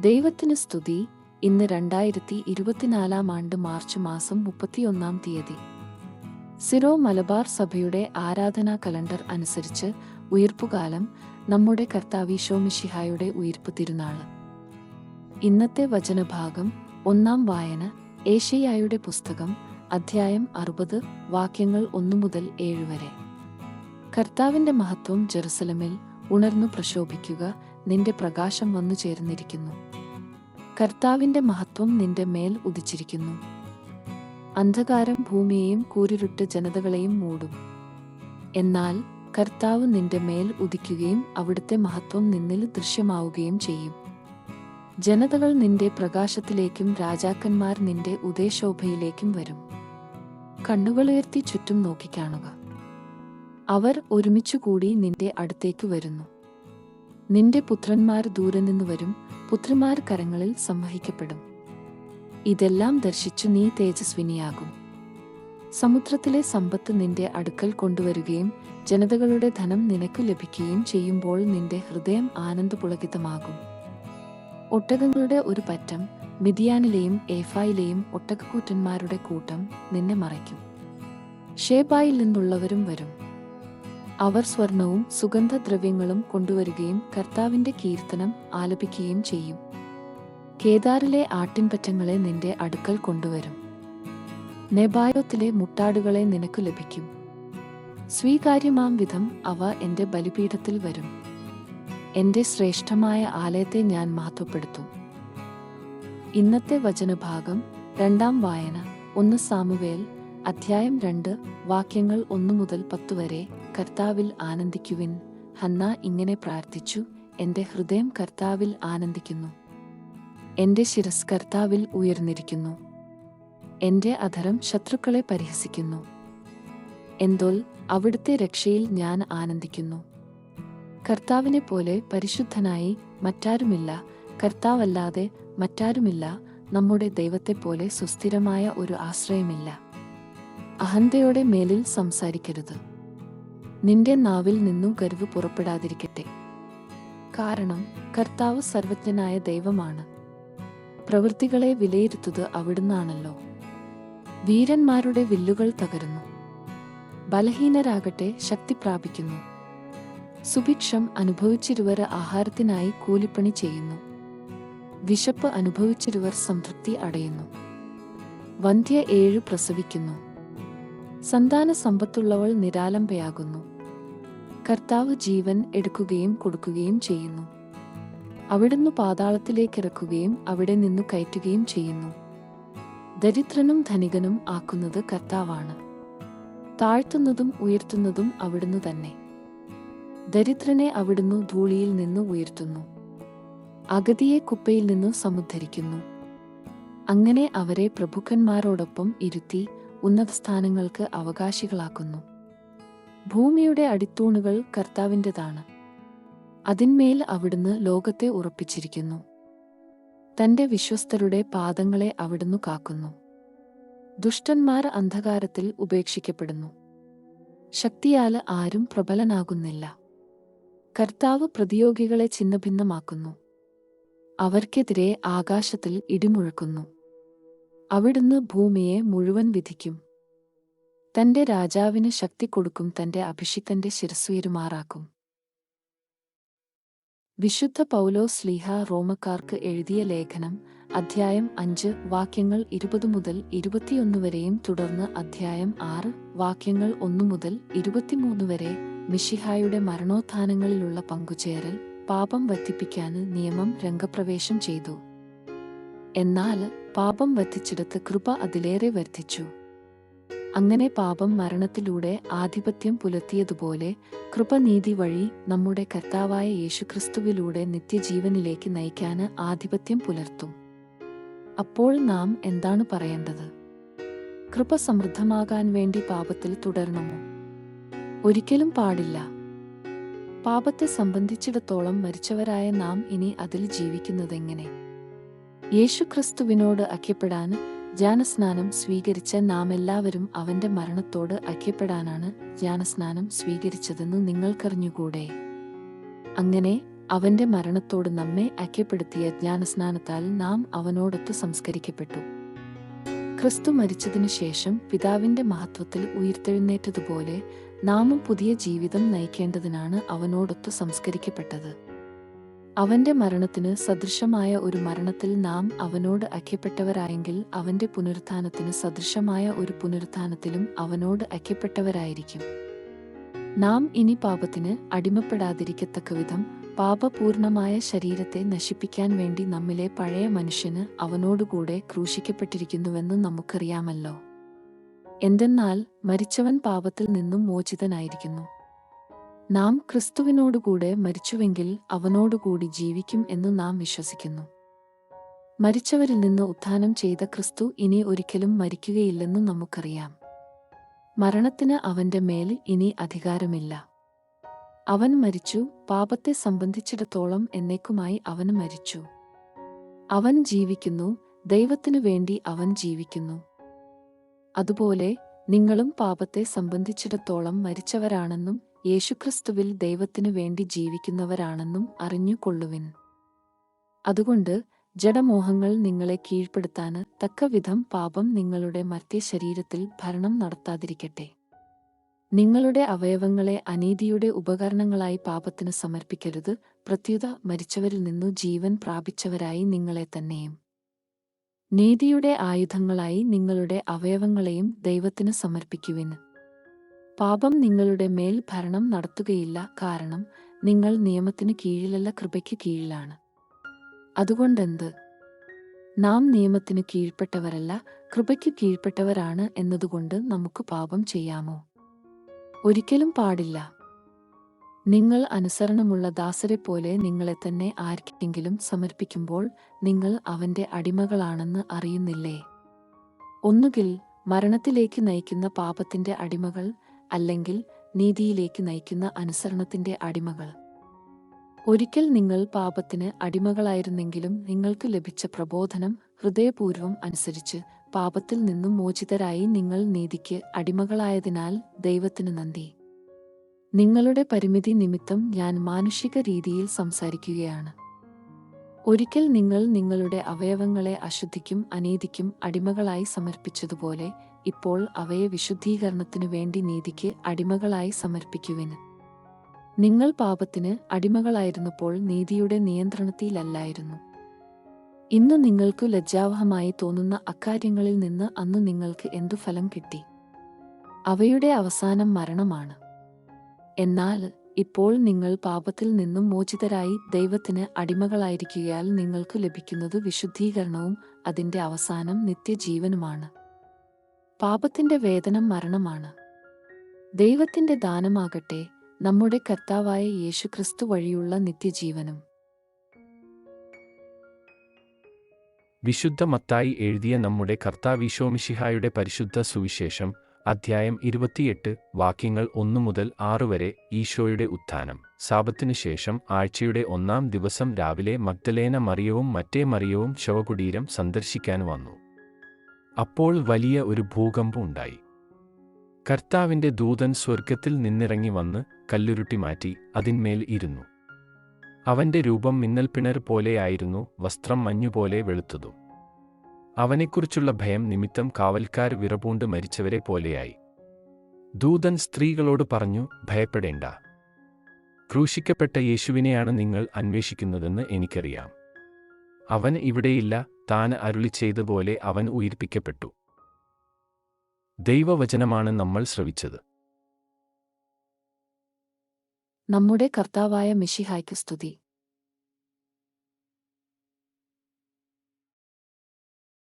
ദൈവത്തിന് സ്തുതി. ഇന്ന് രണ്ടായിരത്തി ഇരുപത്തിനാലാം ആണ്ട് മാർച്ച് മാസം മുപ്പത്തിയൊന്നാം തീയതി. സിറോ മലബാർ സഭയുടെ ആരാധനാ കലണ്ടർ അനുസരിച്ച് ഉയർപ്പുകാലം നമ്മുടെ കർത്താവിശോമിഷിഹായുടെ ഉയർപ്പ് തിരുനാൾ ഇന്നത്തെ വചനഭാഗം ഒന്നാം വായന ഏഷ്യയായുടെ പുസ്തകം അധ്യായം അറുപത് വാക്യങ്ങൾ ഒന്നു മുതൽ ഏഴ് വരെ. കർത്താവിന്റെ മഹത്വം ജെറുസലമിൽ ഉണർന്നു പ്രശോഭിക്കുക നിന്റെ പ്രകാശം വന്നു ചേർന്നിരിക്കുന്നു. കർത്താവിന്റെ മഹത്വം നിന്റെ മേൽ ഉദിച്ചിരിക്കുന്നു. അന്ധകാരം ഭൂമിയെയും കൂരിരുട്ട് ജനതകളെയും മൂടും. എന്നാൽ കർത്താവ് നിന്റെ മേൽ ഉദിക്കുകയും അവിടുത്തെ മഹത്വം നിന്നിൽ ദൃശ്യമാവുകയും ചെയ്യും. ജനതകൾ നിന്റെ പ്രകാശത്തിലേക്കും രാജാക്കന്മാർ നിന്റെ ഉദയശോഭയിലേക്കും വരും. കണ്ണുകളുയർത്തി ചുറ്റും നോക്കിക്കാണുക അവർ ഒരുമിച്ചുകൂടി നിന്റെ അടുത്തേക്ക് വരുന്നു. നിന്റെ പുത്രന്മാർ ദൂരെ നിന്ന് വരും പുത്രിമാർ കരങ്ങളിൽ സംവഹിക്കപ്പെടും. ഇതെല്ലാം ദർശിച്ചു നീ തേജസ്വിനിയാകും. സമുദ്രത്തിലെ സമ്പത്ത് നിന്റെ അടുക്കൽ കൊണ്ടുവരികയും ജനതകളുടെ ധനം നിനക്ക് ലഭിക്കുകയും ചെയ്യുമ്പോൾ നിന്റെ ഹൃദയം ആനന്ദപുളകിതമാകും. ഒട്ടകങ്ങളുടെ ഒരു പറ്റം മിതിയാനിലെയും ഏഫായിലെയും ഒട്ടകക്കൂറ്റന്മാരുടെ കൂട്ടം നിന്നെ മറയ്ക്കും. ഷേബായിൽ നിന്നുള്ളവരും വരും. അവർ സ്വർണവും സുഗന്ധദ്രവ്യങ്ങളും കൊണ്ടുവരികയും കർത്താവിന്റെ കീർത്തനം ആലപിക്കുകയും ചെയ്യും. കേദാറിലെ ആട്ടിൻപറ്റങ്ങളെ നിന്റെ അടുക്കൽ കൊണ്ടുവരും. നെബായോത്തിലെ മുട്ടാടുകളെ നിനക്ക് ലഭിക്കും. സ്വീകാര്യമാം വിധം അവ എന്റെ ബലിപീഠത്തിൽ വരും. എന്റെ ശ്രേഷ്ഠമായ ആലയത്തെ ഞാൻ മഹത്വപ്പെടുത്തും. ഇന്നത്തെ വചനഭാഗം രണ്ടാം വായന ഒന്ന് സാമുവേൽ അധ്യായം രണ്ട് വാക്യങ്ങൾ ഒന്നു മുതൽ പത്തു വരെ കർത്താവിൽ ആനന്ദിക്കുവിൻ. ഹന്ന ഇങ്ങനെ പ്രാർത്ഥിച്ചു എന്റെ ഹൃദയം കർത്താവിൽ ആനന്ദിക്കുന്നു. എന്റെ ശിരസ് കർത്താവിൽ ഉയർന്നിരിക്കുന്നു. എന്റെ അധരം ശത്രുക്കളെ പരിഹസിക്കുന്നു. എന്തോൽ അവിടുത്തെ രക്ഷയിൽ ഞാൻ ആനന്ദിക്കുന്നു. കർത്താവിനെ പോലെ പരിശുദ്ധനായി മറ്റാരുമില്ല. കർത്താവല്ലാതെ മറ്റാരുമില്ല. നമ്മുടെ ദൈവത്തെ പോലെ സുസ്ഥിരമായ ഒരു ആശ്രയമില്ല. അഹന്തയുടെ മേലിൽ സംസാരിക്കരുത്. നിന്റെ നാവിൽ നിന്നും കരുവ് പുറപ്പെടാതിരിക്കട്ടെ. കാരണം കർത്താവ് സർവജ്ഞനായ ദൈവമാണ്. പ്രവൃത്തികളെ വിലയിരുത്തുന്നത് അവിടുന്നാണല്ലോ. വീരന്മാരുടെ വില്ലുകൾ തകരുന്നു. ബലഹീനരാകട്ടെ ശക്തി പ്രാപിക്കുന്നു. സുഭിക്ഷം അനുഭവിച്ചിരുവർ ആഹാരത്തിനായി കൂലിപ്പണി ചെയ്യുന്നു. വിശപ്പ് അനുഭവിച്ചിരുവർ സംതൃപ്തി അടയുന്നു. വന്ധ്യ ഏഴ് പ്രസവിക്കുന്നു. സന്താന സമ്പത്തുള്ളവൾ നിരാലംബയാകുന്നു. കർത്താവ് ജീവൻ എടുക്കുകയും കൊടുക്കുകയും ചെയ്യുന്നു. അവിടുന്ന് പാതാളത്തിലേക്കിറക്കുകയും അവിടെ നിന്നു കയറ്റുകയും ചെയ്യുന്നു. ദരിദ്രനും ധനികനും ആക്കുന്നത് കർത്താവാണ്. താഴ്ത്തുന്നതും ഉയർത്തുന്നതും അവിടുന്ന് തന്നെ. ദരിദ്രനെ അവിടുന്ന് ധൂളിയിൽ നിന്ന് ഉയർത്തുന്നു. അഗതിയെ കുപ്പയിൽ നിന്ന് സമുദ്ധരിക്കുന്നു. അങ്ങനെ അവരെ പ്രഭുക്കന്മാരോടൊപ്പം ഇരുത്തി ഉന്നത സ്ഥാനങ്ങൾക്ക് അവകാശികളാക്കുന്നു. ഭൂമിയുടെ അടിത്തൂണുകൾ കർത്താവിന്റെതാണ്. അതിന്മേൽ അവിടുന്ന് ലോകത്തെ ഉറപ്പിച്ചിരിക്കുന്നു. തന്റെ വിശ്വസ്തരുടെ പാദങ്ങളെ അവിടുന്ന് കാക്കുന്നു. ദുഷ്ടന്മാർ അന്ധകാരത്തിൽ ഉപേക്ഷിക്കപ്പെടുന്നു. ശക്തിയാൽ ആരും പ്രബലനാകുന്നില്ല. കർത്താവ് പ്രതിയോഗികളെ ഛിന്നഭിന്നമാക്കുന്നു. അവർക്കെതിരെ ആകാശത്തിൽ ഇടിമുഴക്കുന്നു. അവിടുന്ന് ഭൂമിയെ മുഴുവൻ വിധിക്കും. തന്റെ രാജാവിന് ശക്തി കൊടുക്കും തന്റെ അഭിഷിക്തന്റെ ശിരസുയരുമാറാക്കും വിശുദ്ധ പൗലോ സ്ലീഹ റോമക്കാർക്ക് എഴുതിയ ലേഖനം അധ്യായം അഞ്ച് വാക്യങ്ങൾ ഇരുപത് മുതൽ ഇരുപത്തിയൊന്ന് വരെയും തുടർന്ന് അധ്യായം ആറ് വാക്യങ്ങൾ ഒന്നു മുതൽ ഇരുപത്തിമൂന്ന് വരെ മിഷിഹായുടെ മരണോത്ഥാനങ്ങളിലുള്ള പങ്കുചേരൽ പാപം വർദ്ധിപ്പിക്കാൻ നിയമം രംഗപ്രവേശം ചെയ്തു. എന്നാൽ പാപം വധിച്ചിടത്ത് കൃപ അതിലേറെ വർദ്ധിച്ചു. അങ്ങനെ പാപം മരണത്തിലൂടെ ആധിപത്യം പുലർത്തിയതുപോലെ കൃപനീതി വഴി നമ്മുടെ കർത്താവായ യേശുക്രിസ്തുവിലൂടെ നിത്യജീവനിലേക്ക് നയിക്കാൻ ആധിപത്യം പുലർത്തും. അപ്പോൾ നാം എന്താണ് പറയേണ്ടത്? കൃപ സമൃദ്ധമാകാൻ വേണ്ടി പാപത്തിൽ തുടരണമോ? ഒരിക്കലും പാടില്ല. പാപത്തെ സംബന്ധിച്ചിടത്തോളം മരിച്ചവരായ നാം ഇനി അതിൽ ജീവിക്കുന്നതെങ്ങനെ? യേശുക്രിസ്തുവിനോട് ഐക്യപ്പെടാൻ ജ്ഞാനസ്നാനം സ്വീകരിച്ച നാമെല്ലാവരും അവന്റെ മരണത്തോട് ഐക്യപ്പെടാനാണ് ജ്ഞാനസ്നാനം സ്വീകരിച്ചതെന്ന് നിങ്ങൾക്കറിഞ്ഞുകൂടെ? അങ്ങനെ അവന്റെ മരണത്തോട് നമ്മെ ഐക്യപ്പെടുത്തിയ ജ്ഞാനസ്നാനത്താൽ നാം അവനോടൊത്ത് സംസ്കരിക്കപ്പെട്ടു. ക്രിസ്തു മരിച്ചതിനു ശേഷം പിതാവിന്റെ മഹത്വത്തിൽ ഉയർത്തെഴുന്നേറ്റതുപോലെ നാമും പുതിയ ജീവിതം നയിക്കേണ്ടതിനാണ് അവനോടൊത്ത് സംസ്കരിക്കപ്പെട്ടത്. അവന്റെ മരണത്തിന് സദൃശമായ ഒരു മരണത്തിൽ നാം അവനോട് ഐക്യപ്പെട്ടവരായെങ്കിൽ അവന്റെ പുനരുത്ഥാനത്തിന് സദൃശമായ ഒരു പുനരുത്ഥാനത്തിലും അവനോട് ഐക്യപ്പെട്ടവരായിരിക്കും. നാം ഇനി പാപത്തിന് അടിമപ്പെടാതിരിക്കത്തക്കവിധം പാപപൂർണമായ ശരീരത്തെ നശിപ്പിക്കാൻ വേണ്ടി നമ്മിലെ പഴയ മനുഷ്യന് അവനോടുകൂടെ ക്രൂശിക്കപ്പെട്ടിരിക്കുന്നുവെന്ന് നമുക്കറിയാമല്ലോ. എന്തെന്നാൽ മരിച്ചവൻ പാപത്തിൽ നിന്നും മോചിതനായിരിക്കുന്നു. നാം ക്രിസ്തുവിനോടുകൂടെ മരിച്ചുവെങ്കിൽ അവനോടുകൂടി ജീവിക്കും എന്ന് നാം വിശ്വസിക്കുന്നു. മരിച്ചവരിൽ നിന്ന് ഉത്ഥാനം ചെയ്ത ക്രിസ്തു ഇനി ഒരിക്കലും മരിക്കുകയില്ലെന്ന് നമുക്കറിയാം. മരണത്തിന് അവന്റെ മേൽ ഇനി അധികാരമില്ല. അവൻ മരിച്ചു പാപത്തെ സംബന്ധിച്ചിടത്തോളം എന്നേക്കുമായി അവൻ മരിച്ചു. അവൻ ജീവിക്കുന്നു ദൈവത്തിനു വേണ്ടി അവൻ ജീവിക്കുന്നു. അതുപോലെ നിങ്ങളും പാപത്തെ സംബന്ധിച്ചിടത്തോളം മരിച്ചവരാണെന്നും യേശുക്രിസ്തുവിൽ ദൈവത്തിനു വേണ്ടി ജീവിക്കുന്നവരാണെന്നും അറിഞ്ഞുകൊള്ളുവിൻ. അതുകൊണ്ട് ജഡമോഹങ്ങൾ നിങ്ങളെ കീഴ്പ്പെടുത്താന് തക്കവിധം പാപം നിങ്ങളുടെ മർത്യ ശരീരത്തിൽ ഭരണം നടത്താതിരിക്കട്ടെ. നിങ്ങളുടെ അവയവങ്ങളെ അനീതിയുടെ ഉപകരണങ്ങളായി പാപത്തിന് സമർപ്പിക്കരുത്. പ്രത്യുത മരിച്ചവരിൽ നിന്നു ജീവൻ പ്രാപിച്ചവരായി നിങ്ങളെ തന്നെയും നീതിയുടെ ആയുധങ്ങളായി നിങ്ങളുടെ അവയവങ്ങളെയും ദൈവത്തിന് സമർപ്പിക്കുവിന് പാപം നിങ്ങളുടെ മേൽ ഭരണം നടത്തുകയില്ല. കാരണം നിങ്ങൾ നിയമത്തിന് കീഴിലല്ല കൃപയ്ക്ക് കീഴിലാണ്. അതുകൊണ്ടെന്ത്? നാം നിയമത്തിന് കീഴ്പ്പെട്ടവരല്ല കൃപയ്ക്ക് കീഴ്പ്പെട്ടവരാണ് എന്നതുകൊണ്ട് നമുക്ക് പാപം ചെയ്യാമോ? ഒരിക്കലും പാടില്ല. നിങ്ങൾ അനുസരണമുള്ള ദാസരെ പോലെ നിങ്ങളെ തന്നെ ആർക്കെങ്കിലും സമർപ്പിക്കുമ്പോൾ നിങ്ങൾ അവന്റെ അടിമകളാണെന്ന് അറിയുന്നില്ലേ? ഒന്നുകിൽ മരണത്തിലേക്ക് നയിക്കുന്ന പാപത്തിന്റെ അടിമകൾ അല്ലെങ്കിൽ നീതിയിലേക്ക് നയിക്കുന്ന അനുസരണത്തിന്റെ അടിമകൾ. ഒരിക്കൽ നിങ്ങൾ പാപത്തിന് അടിമകളായിരുന്നെങ്കിലും നിങ്ങൾക്ക് ലഭിച്ച പ്രബോധനം ഹൃദയപൂർവം അനുസരിച്ച് പാപത്തിൽ നിന്നും മോചിതരായി നിങ്ങൾ നീതിക്ക് അടിമകളായതിനാൽ ദൈവത്തിന് നന്ദി. നിങ്ങളുടെ പരിമിതി നിമിത്തം ഞാൻ മാനുഷിക രീതിയിൽ സംസാരിക്കുകയാണ്. ഒരിക്കൽ നിങ്ങൾ നിങ്ങളുടെ അവയവങ്ങളെ അശുദ്ധിക്കും അനീതിക്കും അടിമകളായി സമർപ്പിച്ചതുപോലെ ഇപ്പോൾ അവയെ വിശുദ്ധീകരണത്തിനു വേണ്ടി നീതിക്ക് അടിമകളായി സമർപ്പിക്കുവിന് നിങ്ങൾ പാപത്തിന് അടിമകളായിരുന്നപ്പോൾ നീതിയുടെ നിയന്ത്രണത്തിലല്ലായിരുന്നു. ഇന്ന് നിങ്ങൾക്കു ലജ്ജാവഹമായി തോന്നുന്ന അക്കാര്യങ്ങളിൽ നിന്ന് അന്ന് നിങ്ങൾക്ക് എന്തു ഫലം കിട്ടി? അവയുടെ അവസാനം മരണമാണ്. എന്നാൽ ഇപ്പോൾ നിങ്ങൾ പാപത്തിൽ നിന്നും മോചിതരായി ദൈവത്തിന് അടിമകളായിരിക്കുകയാൽ നിങ്ങൾക്ക് ലഭിക്കുന്നത് വിശുദ്ധീകരണവും അതിന്റെ അവസാനം നിത്യജീവനുമാണ്. പാപത്തിന്റെ വേതനം മരണമാണ്. ദൈവത്തിന്റെ ദാനമാകട്ടെ നമ്മുടെ കർത്താവായ യേശുക്രിസ്തു വഴിയുള്ള നിത്യജീവനും. വിശുദ്ധ മത്തായി എഴുതിയ നമ്മുടെ കർത്താവിശോമിഷിഹായുടെ പരിശുദ്ധ സുവിശേഷം അധ്യായം ഇരുപത്തിയെട്ട് വാക്യങ്ങൾ ഒന്നു മുതൽ ആറു വരെ ഈശോയുടെ ഉത്ഥാനം. സാപത്തിനു ശേഷം ആഴ്ചയുടെ ഒന്നാം ദിവസം രാവിലെ മഗ്ദലേന മറിയവും മറ്റേ മറിയവും ശവകുടീരം സന്ദർശിക്കാൻ വന്നു. അപ്പോൾ വലിയ ഒരു ഭൂകമ്പം ഉണ്ടായി. കർത്താവിന്റെ ദൂതൻ സ്വർഗത്തിൽ നിന്നിറങ്ങി വന്ന് കല്ലുരുട്ടി മാറ്റി അതിന്മേൽ ഇരുന്നു. അവന്റെ രൂപം മിന്നൽപ്പിണർ പോലെയായിരുന്നു വസ്ത്രം മഞ്ഞുപോലെ വെളുത്തതും. അവനെക്കുറിച്ചുള്ള ഭയം നിമിത്തം കാവൽക്കാർ വിറപൂണ്ട് മരിച്ചവരെ പോലെയായി. ദൂതൻ സ്ത്രീകളോട് പറഞ്ഞു ഭയപ്പെടേണ്ട. ക്രൂശിക്കപ്പെട്ട യേശുവിനെയാണ് നിങ്ങൾ അന്വേഷിക്കുന്നതെന്ന് എനിക്കറിയാം. അവൻ ഇവിടെയില്ല താൻ അരുളി ചെയ്തപോലെ അവൻ ഉയിർപ്പിക്കപ്പെട്ടു. ദൈവവചനമാണ് നമ്മൾ ശ്രവിച്ചത്. നമ്മുടെ കർത്താവായ മിഷിഹായ്ക്ക് സ്തുതി.